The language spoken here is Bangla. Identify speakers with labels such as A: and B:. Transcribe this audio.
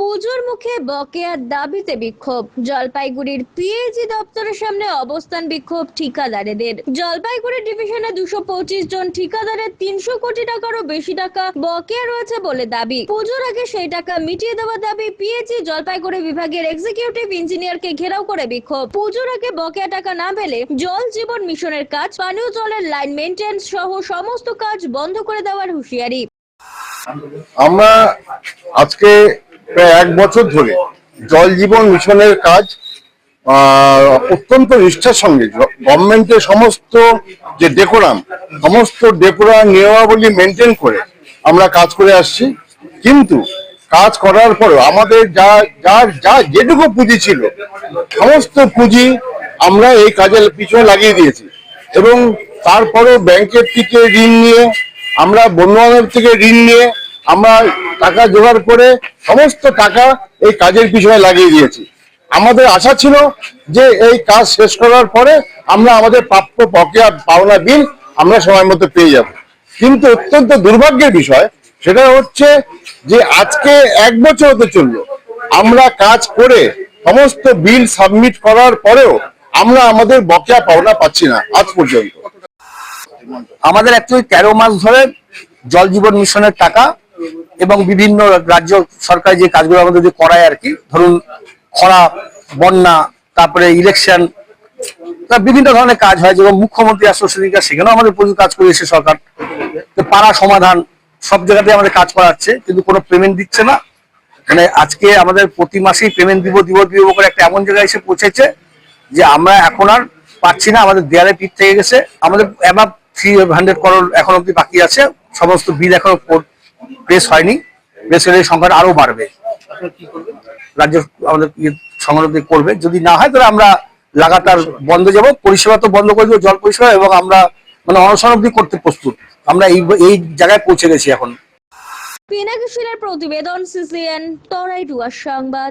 A: পুজোর মুখে বকেয়ার দাবিতে বিক্ষোভ। জলপাইগুড়ির পিএইচি দপ্তরের সামনে অবস্থান বিক্ষোভ ঠিকাদারেদের। জলপাইগুড়ি ডিভিশনে দুশো পঁচিশ জন ঠিকাদারের তিনশো কোটি টাকারও বেশি টাকা বকেয়া রয়েছে বলে দাবি। পুজোর আগে সেই টাকা মিটিয়ে দেওয়ার দাবি পিএইচি জলপাইগুড়ি বিভাগের এক্সিকিউটিভ ইঞ্জিনিয়ারকে ঘেরাও করে বিক্ষোভ। পুজোর আগে বকেয়া টাকা না পেলে জল জীবন মিশনের কাজ, পানীয় জলের লাইন মেনটেন্স সহ সমস্ত কাজ বন্ধ করে দেওয়ার হুঁশিয়ারি।
B: আমরা আজকে প্রায় এক বছর ধরে জল জীবন মিশনের কাজ অত্যন্ত নিষ্ঠার সঙ্গে গভর্নমেন্টের সমস্ত যে ডেকোরাম, সমস্ত ডেকোরাম নিয়মাবলী মেনটেন করে আমরা কাজ করে আসছি। কিন্তু কাজ করার পরেও আমাদের যা যা যা যেটুকু পুঁজি ছিল, সমস্ত পুঁজি আমরা এই কাজের পিছনে লাগিয়ে দিয়েছি। এবং তারপরেও ব্যাংকের থেকে ঋণ নিয়ে, আমরা বন্ধু বান্ধব থেকে ঋণ নিয়ে, আমরা টাকা জোগাড় করে সমস্ত টাকা এই কাজের পিছনে লাগিয়ে দিয়েছি। আমাদের আশা ছিল যে এই কাজ শেষ করার পরে আমরা আমাদের প্রাপ্য বকেয়া পাওনা বিল আমরা সময় মতো পেয়ে যাব। কিন্তু অত্যন্ত দুর্ভাগ্যের বিষয়, সেটা হচ্ছে যে আজকে এক বছর হতে চলল। আমরা কাজ করে সমস্ত বিল সাবমিট করার পরেও আমরা আমাদের বকেয়া পাওনা পাচ্ছি না আজ পর্যন্ত।
C: আমাদের অ্যাকচুয়ালি তেরো মাস ধরে জল জীবন মিশনের টাকা এবং বিভিন্ন রাজ্য সরকার যে কাজগুলো আমাদের যে করায় আর কি, ধরুন খরা, বন্যা, তারপরে ইলেকশন বিভিন্ন ধরনের কাজ হয় যেমন মুখ্যমন্ত্রী আশ্বাসনিকা সেখানেও আমাদের প্রচুর কাজ করেছে সরকার। পাড়া সমাধান সব জায়গাতে আমাদের কাজ করাচ্ছে কিন্তু কোনো পেমেন্ট দিচ্ছে না। মানে আজকে আমাদের প্রতি মাসেই পেমেন্ট দিব দিব দিব করে একটা এমন জায়গায় এসে পৌঁছেছে যে আমরা এখন আর পাচ্ছি না, আমাদের দেয়ালে পিঠ থেকে গেছে। আমাদের অ্যাবাব থ্রি হান্ড্রেড করোড় এখন অব্দি বাকি আছে, সমস্ত বিল এখনও প্রেস হয়নি। প্রেস হলে সংখ্যাটা আরও বাড়বে। রাজ্য আমাদের সংরক্ষণ সংগ্রহ করবে। যদি না হয় তাহলে আমরা লাগাতার বন্ধ যাব। পরিষেবা তো বন্ধ করে দেবো জল পরিষেবা এবং আমরা মানে অনশন অব্দি করতে প্রস্তুত। আমরা এই এই জায়গায় পৌঁছে গেছি এখন।
A: পিনাকিশিলের প্রতিবেদন সিসিএন তরাই সংবাদ।